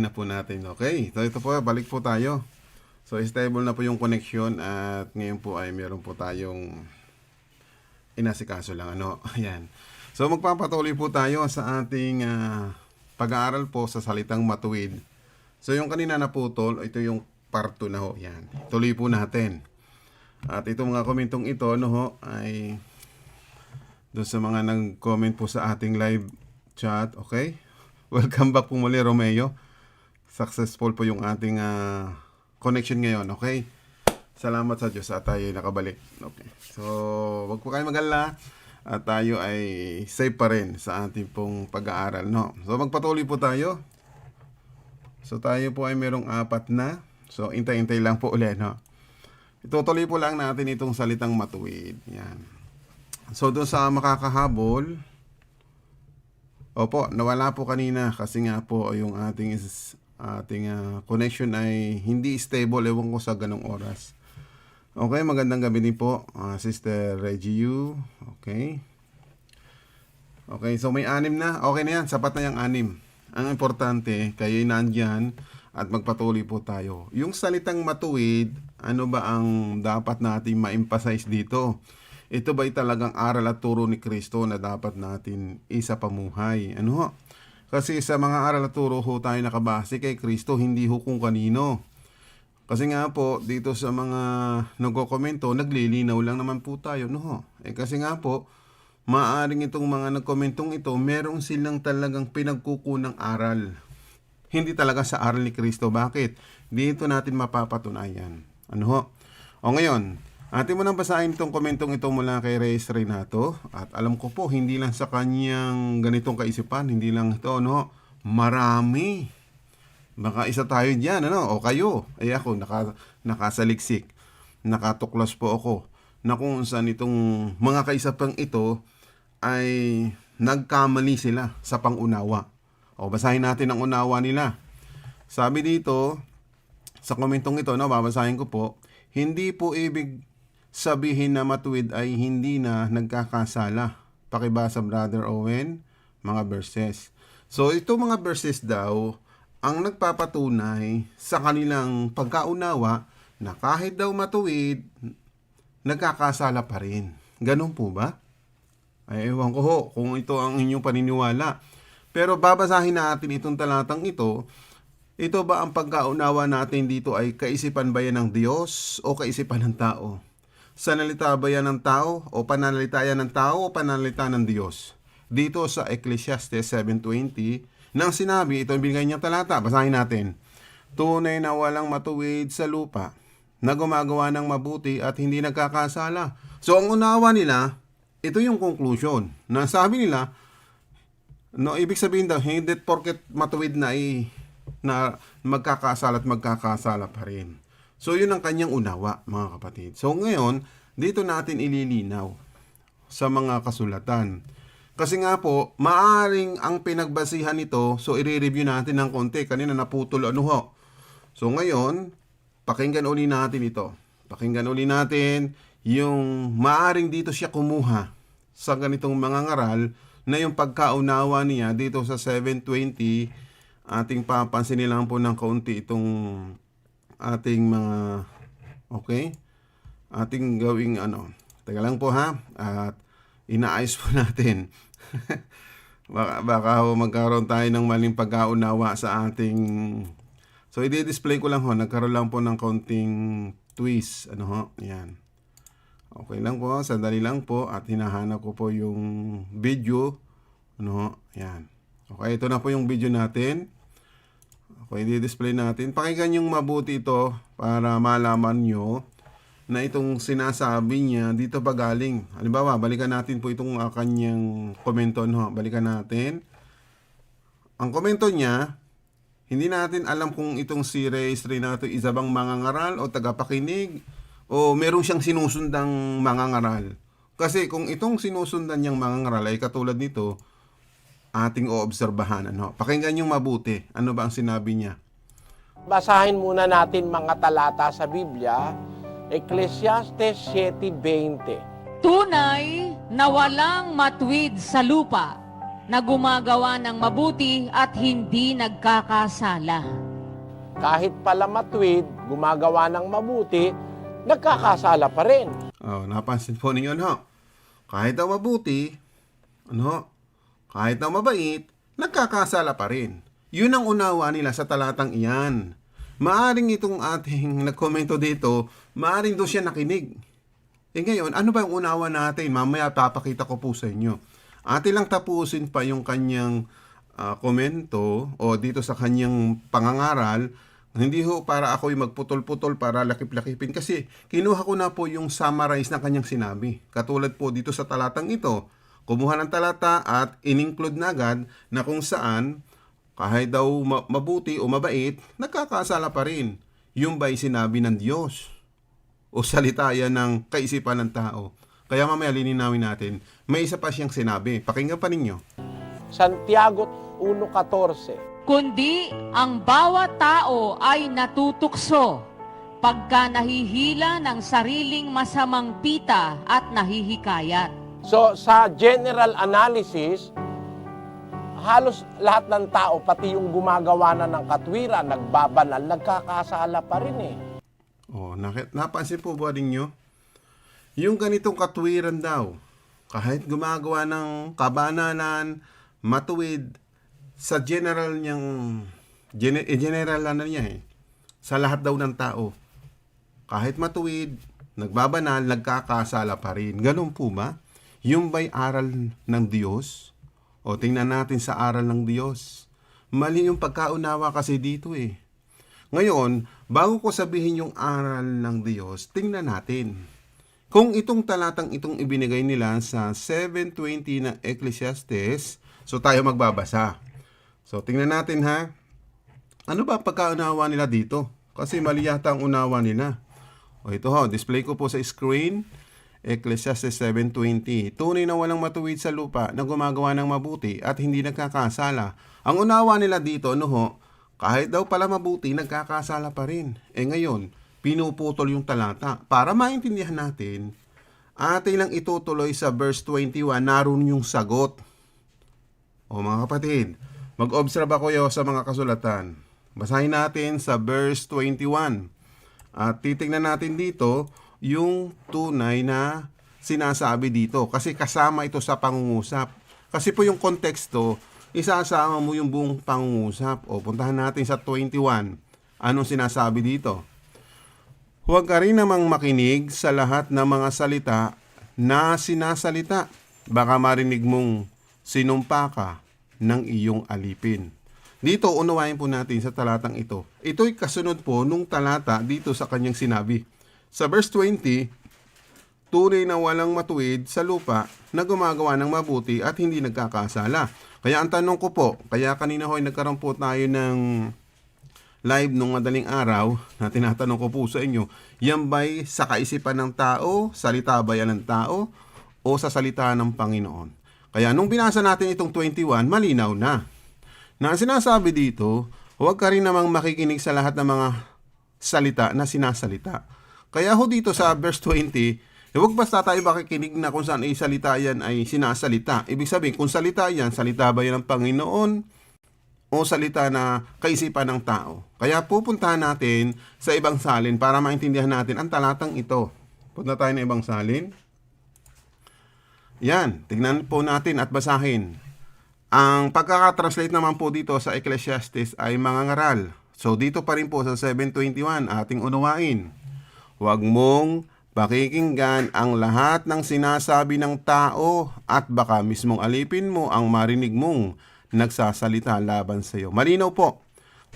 na po natin. Okay, so ito po, balik po tayo. So stable na po yung connection at ngayon po ay meron po tayong inasikaso lang. Ano? Ayan. So magpapatuloy po tayo sa ating ah, pag-aaral po sa salitang matuwid. So yung kanina naputol, ito yung part 2 na ho. Yan. Tuloy po natin. At itong mga komentong ito, ano ho, ay doon sa mga nag-comment po sa ating live chat, okay? Welcome back po muli, Romeo. Successful po yung ating ah, connection ngayon, okay? Salamat sa Diyos at tayo ay nakabalik. Okay. So, wag po kayo mag-alala at tayo ay safe pa rin sa ating pong pag-aaral, no? So, magpatuloy po tayo. So, tayo po ay merong apat na. So, intay-intay lang po ulit, no? Itutuloy po lang natin itong salitang matuwid. Yan. So, doon sa makakahabol, Opo, nawala po kanina kasi nga po yung ating is, ating ah, connection ay hindi stable ewan ko sa ganong oras. Okay, magandang gabi din po, ah, Sister Reggie Yu. Okay. Okay, so may anim na. Okay na yan, sapat na yung anim. Ang importante, kayo'y nandyan at magpatuloy po tayo. Yung salitang matuwid, ano ba ang dapat natin ma-emphasize dito? Ito ba'y talagang aral at turo ni Kristo na dapat natin isa pamuhay? Ano ho? Kasi sa mga aral at turo ho tayo nakabase kay Kristo, hindi ho kung kanino. Kasi nga po, dito sa mga nagko-komento, naglilinaw lang naman po tayo, no ho? Eh kasi nga po, maaring itong mga nagkomentong ito, merong silang talagang pinagkukunang aral. Hindi talaga sa aral ni Kristo. Bakit? Dito natin mapapatunayan. Ano ho? O ngayon, atin mo nang basahin itong komentong ito mula kay Reyes Renato. At alam ko po, hindi lang sa kanyang ganitong kaisipan, hindi lang ito, no? Marami. Baka isa tayo dyan, ano? O kayo. Ay ako, naka, nakasaliksik. Nakatuklas po ako. Na kung saan itong mga kaisapang ito ay nagkamali sila sa pangunawa. O basahin natin ang unawa nila. Sabi dito, sa komentong ito, no, babasahin ko po, hindi po ibig sabihin na matuwid ay hindi na nagkakasala. Pakibasa Brother Owen, mga verses. So ito mga verses daw, ang nagpapatunay sa kanilang pagkaunawa na kahit daw matuwid, nagkakasala pa rin. Ganun po ba? Ay, ewan ko ho kung ito ang inyong paniniwala. Pero babasahin natin itong talatang ito. Ito ba ang pagkaunawa natin dito ay kaisipan ba yan ng Diyos o kaisipan ng tao? Sanalita ba yan ng tao o pananalita ng tao o pananalita ng Diyos? Dito sa Ecclesiastes 7.20, nang sinabi, ito ang binigay niyang talata, basahin natin. Tunay na walang matuwid sa lupa, na gumagawa ng mabuti at hindi nagkakasala. So ang unawa nila, ito yung conclusion. Na sabi nila, no, ibig sabihin daw, hindi porket matuwid na ay na magkakasala at magkakasala pa rin. So yun ang kanyang unawa, mga kapatid. So ngayon, dito natin ililinaw sa mga kasulatan. Kasi nga po, maaring ang pinagbasihan nito, so i-review natin ng konti. Kanina naputol ano ho. So ngayon, pakinggan uli natin ito. Pakinggan uli natin yung maaring dito siya kumuha sa ganitong mga ngaral na yung pagkaunawa niya dito sa 720 ating papansin lang po ng kaunti itong ating mga okay? Ating gawing ano. Teka lang po ha? At inaayos po natin. Baka, baka ho magkaroon tayo ng maling pagkaunawa sa ating so i-display ko lang ho. Nagkaroon lang po ng kaunting twist. Ano ho? Yan okay lang po sandali lang po. At hinahanap ko po yung video. Ano ho? Yan okay ito na po yung video natin Okay, di-display natin. Pakinggan yung mabuti ito para malaman nyo na itong sinasabi niya dito pa galing. Halimbawa, balikan natin po itong uh, kanyang komento. No? Balikan natin. Ang komento niya, hindi natin alam kung itong si Reyes Renato isa bang mangangaral o tagapakinig o meron siyang sinusundang mangangaral. Kasi kung itong sinusundan niyang mangangaral ay katulad nito, ating oobserbahan. Ano? Pakinggan yung mabuti. Ano ba ang sinabi niya? Basahin muna natin mga talata sa Biblia, Ecclesiastes 7.20. Tunay na walang matuwid sa lupa na gumagawa ng mabuti at hindi nagkakasala. Kahit pala matuwid, gumagawa ng mabuti, nagkakasala pa rin. Oh, napansin po ninyo, ano? Kahit daw mabuti, ano? Kahit daw mabait, nagkakasala pa rin. Yun ang unawa nila sa talatang iyan. Maaring itong ating nagkomento dito, maaring doon siya nakinig. Eh ngayon, ano ba yung unawa natin? Mamaya papakita ko po sa inyo. Atin lang tapusin pa yung kanyang ah, komento o dito sa kanyang pangangaral. Hindi ho para ako yung magputol-putol para lakip-lakipin kasi kinuha ko na po yung summarize ng kanyang sinabi. Katulad po dito sa talatang ito, kumuha ng talata at in-include na agad na kung saan kahit daw ma- mabuti o mabait, nagkakasala pa rin. Yung ba'y sinabi ng Diyos? O salita yan ng kaisipan ng tao? Kaya mamaya lininawin natin, may isa pa siyang sinabi. Pakinggan pa ninyo. Santiago 1.14 Kundi ang bawat tao ay natutukso pagka nahihila ng sariling masamang pita at nahihikayat. So, sa general analysis, halos lahat ng tao, pati yung gumagawa na ng katwiran, nagbabanal, nagkakasala pa rin eh. Oh, nakit napansin po ba ninyo? Yung ganitong katwiran daw, kahit gumagawa ng kabanalan, matuwid, sa general niyang, gene, eh, general ano niya eh, sa lahat daw ng tao, kahit matuwid, nagbabanal, nagkakasala pa rin. Ganun po ba? Yung ba'y aral ng Diyos? O tingnan natin sa aral ng Diyos. Mali yung pagkaunawa kasi dito eh. Ngayon, bago ko sabihin yung aral ng Diyos, tingnan natin. Kung itong talatang itong ibinigay nila sa 720 ng Ecclesiastes, so tayo magbabasa. So tingnan natin ha. Ano ba pagkaunawa nila dito? Kasi mali yata ang unawa nila. O ito ho, display ko po sa screen. Ecclesiastes 7.20 Tunay na walang matuwid sa lupa na gumagawa ng mabuti at hindi nagkakasala. Ang unawa nila dito, ano kahit daw pala mabuti, nagkakasala pa rin. Eh ngayon, pinuputol yung talata. Para maintindihan natin, atin lang itutuloy sa verse 21, naroon yung sagot. O mga kapatid, mag-observe ako yo sa mga kasulatan. Basahin natin sa verse 21. At titingnan natin dito yung tunay na sinasabi dito. Kasi kasama ito sa pangungusap. Kasi po yung konteksto, isasama mo yung buong pangungusap. O puntahan natin sa 21. Anong sinasabi dito? Huwag ka rin namang makinig sa lahat ng mga salita na sinasalita. Baka marinig mong sinumpa ka ng iyong alipin. Dito, unawain po natin sa talatang ito. Ito'y kasunod po nung talata dito sa kanyang sinabi. Sa verse 20, tunay na walang matuwid sa lupa na gumagawa ng mabuti at hindi nagkakasala. Kaya ang tanong ko po, kaya kanina ho'y nagkaroon po tayo ng live nung madaling araw na tinatanong ko po sa inyo, yan ba'y sa kaisipan ng tao, salita ba yan ng tao, o sa salita ng Panginoon? Kaya nung binasa natin itong 21, malinaw na. Na ang sinasabi dito, huwag ka rin namang makikinig sa lahat ng mga salita na sinasalita. Kaya ho dito sa verse 20, eh, huwag basta tayo makikinig na kung saan ay yan ay sinasalita. Ibig sabihin, kung salita yan, salita ba yan ng Panginoon o salita na kaisipan ng tao. Kaya pupuntahan natin sa ibang salin para maintindihan natin ang talatang ito. Punta tayo ng ibang salin. Yan, tignan po natin at basahin. Ang pagkakatranslate naman po dito sa Ecclesiastes ay mga ngaral. So dito pa rin po sa 721 ating unawain. Huwag mong pakikinggan ang lahat ng sinasabi ng tao at baka mismong alipin mo ang marinig mong nagsasalita laban sa iyo. Malinaw po.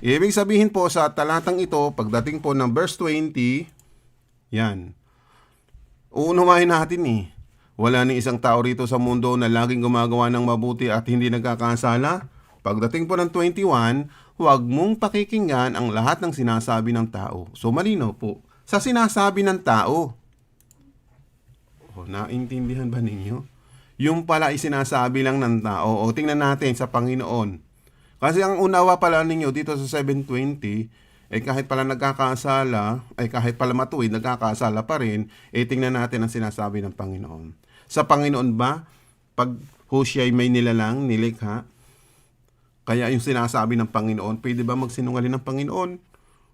Ibig sabihin po sa talatang ito, pagdating po ng verse 20, yan. Uunawain natin eh. Wala ni isang tao rito sa mundo na laging gumagawa ng mabuti at hindi nagkakasala. Pagdating po ng 21, huwag mong pakikinggan ang lahat ng sinasabi ng tao. So malinaw po. Sa sinasabi ng tao. Oh, naintindihan ba ninyo? Yung pala ay sinasabi lang ng tao. O tingnan natin sa Panginoon. Kasi ang unawa pala ninyo dito sa 720, eh kahit pala nagkakasala, ay kahit pala matuwid, nagkakasala pa rin, eh tingnan natin ang sinasabi ng Panginoon. Sa Panginoon ba, pag ho siya'y may nilalang, nilikha. Kaya yung sinasabi ng Panginoon, pwede ba magsinungaling ng Panginoon?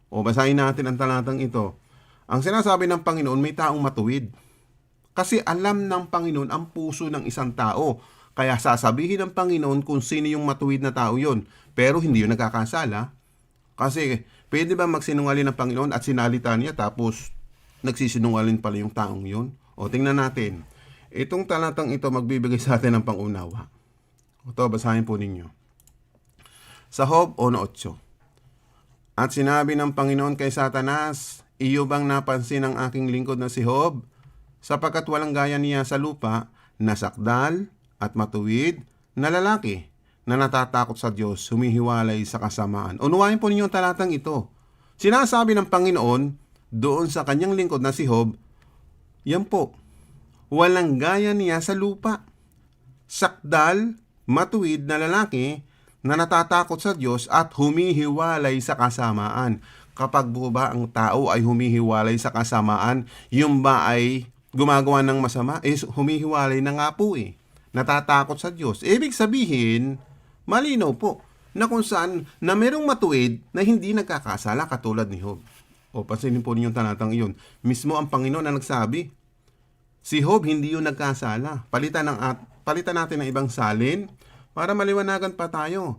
O basahin natin ang talatang ito. Ang sinasabi ng Panginoon, may taong matuwid. Kasi alam ng Panginoon ang puso ng isang tao. Kaya sasabihin ng Panginoon kung sino yung matuwid na tao yon. Pero hindi yun nagkakasala. Kasi pwede ba magsinungaling ng Panginoon at sinalita niya tapos nagsisinungaling pala yung taong yun? O tingnan natin. Itong talatang ito magbibigay sa atin ng pangunawa. Ito, basahin po ninyo. Sa Job 1.8 At sinabi ng Panginoon kay Satanas, Iyo bang napansin ang aking lingkod na si Job? Sapagkat walang gaya niya sa lupa, nasakdal at matuwid na lalaki na natatakot sa Diyos, humihiwalay sa kasamaan. Unuwain po ninyo ang talatang ito. Sinasabi ng Panginoon doon sa kanyang lingkod na si Job, yan po, walang gaya niya sa lupa. Sakdal, matuwid na lalaki na natatakot sa Diyos at humihiwalay sa kasamaan. Kapag po ba ang tao ay humihiwalay sa kasamaan, yung ba ay gumagawa ng masama, is humihiwalay na nga po eh. Natatakot sa Diyos. Ibig sabihin, malinaw po na kung saan na merong matuwid na hindi nagkakasala katulad ni Job. O pansinin po ninyo ang talatang iyon. Mismo ang Panginoon na nagsabi, Si Job hindi yun nagkasala. Palitan, ng at, palitan natin ng ibang salin para maliwanagan pa tayo.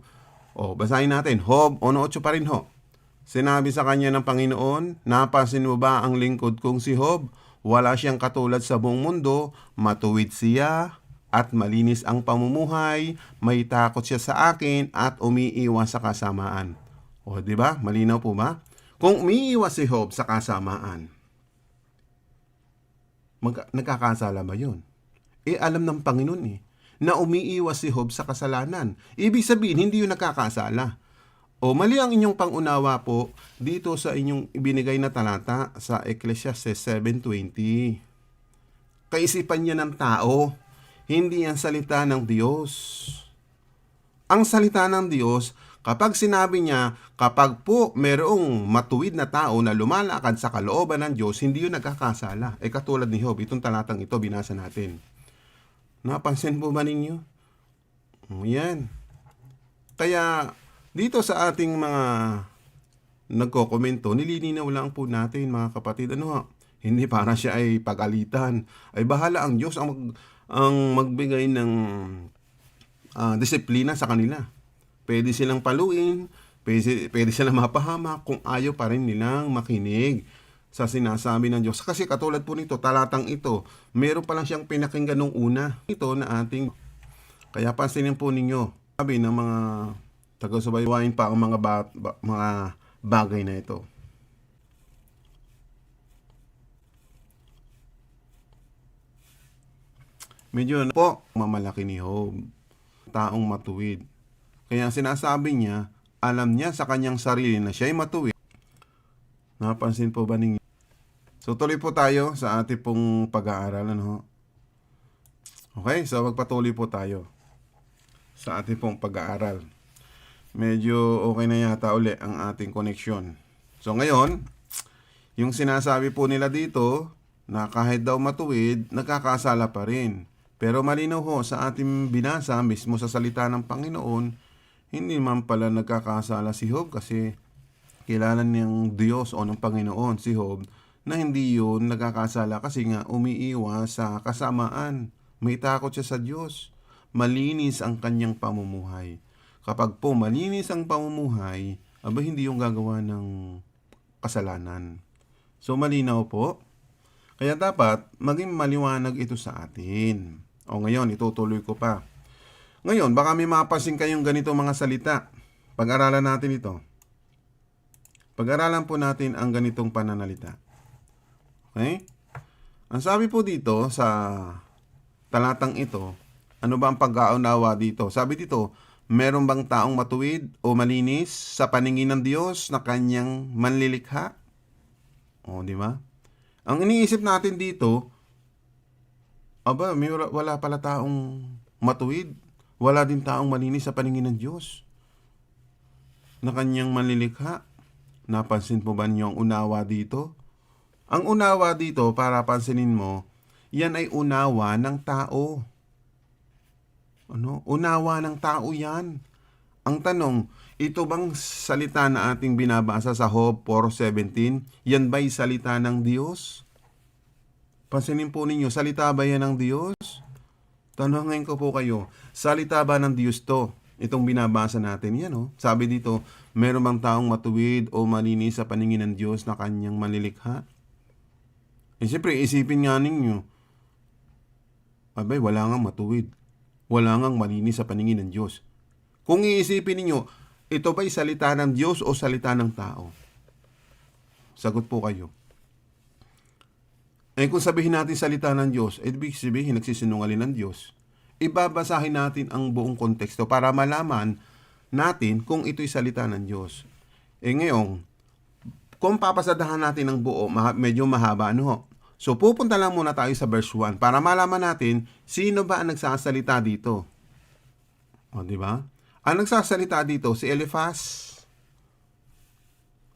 O, basahin natin. Job 1.8 pa rin ho. Sinabi sa kanya ng Panginoon, Napansin mo ba ang lingkod kong si Job? Wala siyang katulad sa buong mundo, matuwid siya, at malinis ang pamumuhay, may takot siya sa akin, at umiiwas sa kasamaan. O, di ba? Malinaw po ba? Kung umiiwas si Job sa kasamaan, mag- nagkakasala ba yun? Eh, alam ng Panginoon eh, na umiiwas si Job sa kasalanan. Ibig sabihin, hindi yun nakakasala. O mali ang inyong pangunawa po dito sa inyong ibinigay na talata sa Ecclesiastes 7.20. Kaisipan niya ng tao, hindi yan salita ng Diyos. Ang salita ng Diyos, kapag sinabi niya, kapag po merong matuwid na tao na lumalakad sa kalooban ng Diyos, hindi yun nagkakasala. Eh katulad ni Job, itong talatang ito, binasa natin. Napansin po ba ninyo? O, Yan. Kaya, dito sa ating mga nagkokomento, nililinaw lang po natin mga kapatid, ano ha, hindi para siya ay pagalitan. Ay bahala ang Diyos ang, mag, ang magbigay ng ah, disiplina sa kanila. Pwede silang paluin, pwede, pwede silang mapahama kung ayaw pa rin nilang makinig sa sinasabi ng Diyos. Kasi katulad po nito, talatang ito, meron pa lang siyang pinakinggan nung una. Ito na ating, kaya pansinin po ninyo, sabi ng mga taga-subaywain pa ang mga, ba, ba- mga bagay na ito. Medyo po mamalaki ni Job, taong matuwid. Kaya sinasabi niya, alam niya sa kanyang sarili na siya'y matuwid. Napansin po ba ninyo? So tuloy po tayo sa ating pong pag-aaral. Ano? Okay, so magpatuloy po tayo sa ating pong pag-aaral. Medyo okay na yata uli ang ating connection. So ngayon, yung sinasabi po nila dito na kahit daw matuwid, nagkakasala pa rin. Pero malinaw ho sa ating binasa mismo sa salita ng Panginoon, hindi man pala nagkakasala si Job kasi kilala niyang Diyos o ng Panginoon si Job na hindi yun nagkakasala kasi nga umiiwas sa kasamaan. May takot siya sa Diyos. Malinis ang kanyang pamumuhay. Kapag po malinis ang pamumuhay, aba hindi yung gagawa ng kasalanan. So malinaw po. Kaya dapat maging maliwanag ito sa atin. O ngayon, itutuloy ko pa. Ngayon, baka may mapasin kayong ganito mga salita. Pag-aralan natin ito. Pag-aralan po natin ang ganitong pananalita. Okay? Ang sabi po dito sa talatang ito, ano ba ang pag-aunawa dito? Sabi dito, meron bang taong matuwid o malinis sa paningin ng Diyos na kanyang manlilikha? O, di ba? Ang iniisip natin dito, aba, may wala- pala taong matuwid. Wala din taong malinis sa paningin ng Diyos na kanyang manlilikha. Napansin po ba niyo ang unawa dito? Ang unawa dito, para pansinin mo, yan ay unawa ng tao. Ano? Unawa ng tao yan. Ang tanong, ito bang salita na ating binabasa sa Job 4.17, yan ba'y salita ng Diyos? Pansinin po ninyo, salita ba yan ng Diyos? Tanongin ko po kayo, salita ba ng Diyos to? Itong binabasa natin, yan oh. Sabi dito, meron bang taong matuwid o malinis sa paningin ng Diyos na kanyang malilikha? Eh siyempre, isipin nga ninyo, abay, wala nga matuwid. Wala nga malinis sa paningin ng Diyos. Kung iisipin ninyo, ito ba'y salita ng Diyos o salita ng tao? Sagot po kayo. Eh kung sabihin natin salita ng Diyos, eh, ibig sabihin nagsisinungaling ng Diyos. Ibabasahin natin ang buong konteksto para malaman natin kung ito'y salita ng Diyos. Eh ngayon, kung papasadahan natin ng buo, medyo mahaba, ano ho? So pupunta lang muna tayo sa verse 1 para malaman natin sino ba ang nagsasalita dito. O, di ba? Ang nagsasalita dito, si Eliphaz.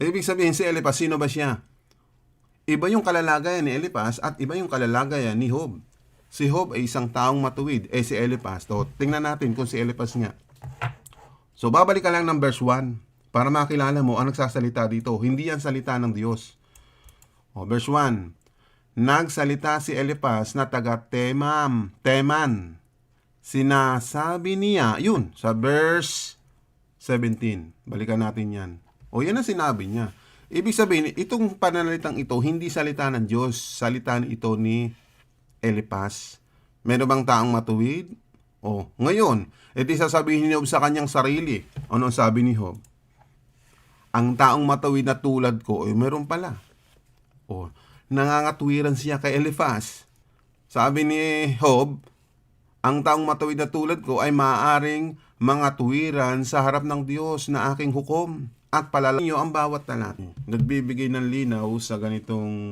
Ibig sabihin, si Eliphaz, sino ba siya? Iba yung kalalagayan ni Eliphaz at iba yung kalalagayan ni Job. Si Job ay isang taong matuwid, eh si Eliphaz. So, tingnan natin kung si Eliphaz nga. So, babalik ka lang ng verse 1 para makilala mo ang nagsasalita dito. Hindi yan salita ng Diyos. O, verse 1. Nagsalita si Eliphaz na taga Temam, Teman. Sinasabi niya, yun, sa verse 17. Balikan natin yan. O yan ang sinabi niya. Ibig sabihin, itong pananalitang ito, hindi salita ng Diyos. Salita ito ni Eliphaz. Meron bang taong matuwid? O, ngayon, ito sasabihin ni Job sa kanyang sarili. Ano ang sabi ni Job? Ang taong matuwid na tulad ko, eh, meron pala. O, nangangatwiran siya kay Eliphaz. Sabi ni Job, ang taong matuwid na tulad ko ay maaaring mga tuwiran sa harap ng Diyos na aking hukom at palalang niyo ang bawat talata. Nagbibigay ng linaw sa ganitong